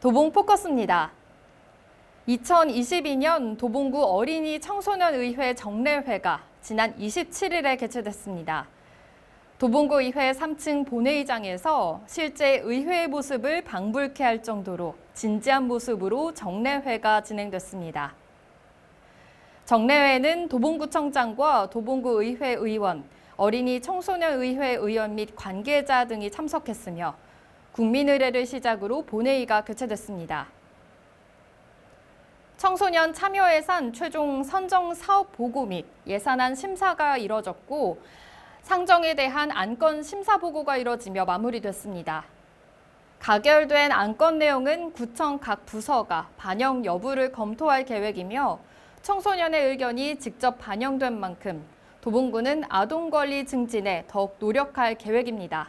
도봉 포커스입니다. 2022년 도봉구 어린이 청소년 의회 정례회가 지난 27일에 개최됐습니다. 도봉구 의회 3층 본회의장에서 실제 의회의 모습을 방불케 할 정도로 진지한 모습으로 정례회가 진행됐습니다. 정례회는 도봉구청장과 도봉구 의회 의원, 어린이 청소년 의회 의원 및 관계자 등이 참석했으며 국민의례를 시작으로 본회의가 개최됐습니다. 청소년 참여 예산 최종 선정 사업 보고 및 예산안 심사가 이뤄졌고 상정에 대한 안건 심사 보고가 이뤄지며 마무리됐습니다. 가결된 안건 내용은 구청 각 부서가 반영 여부를 검토할 계획이며 청소년의 의견이 직접 반영된 만큼 도봉구는 아동 권리 증진에 더욱 노력할 계획입니다.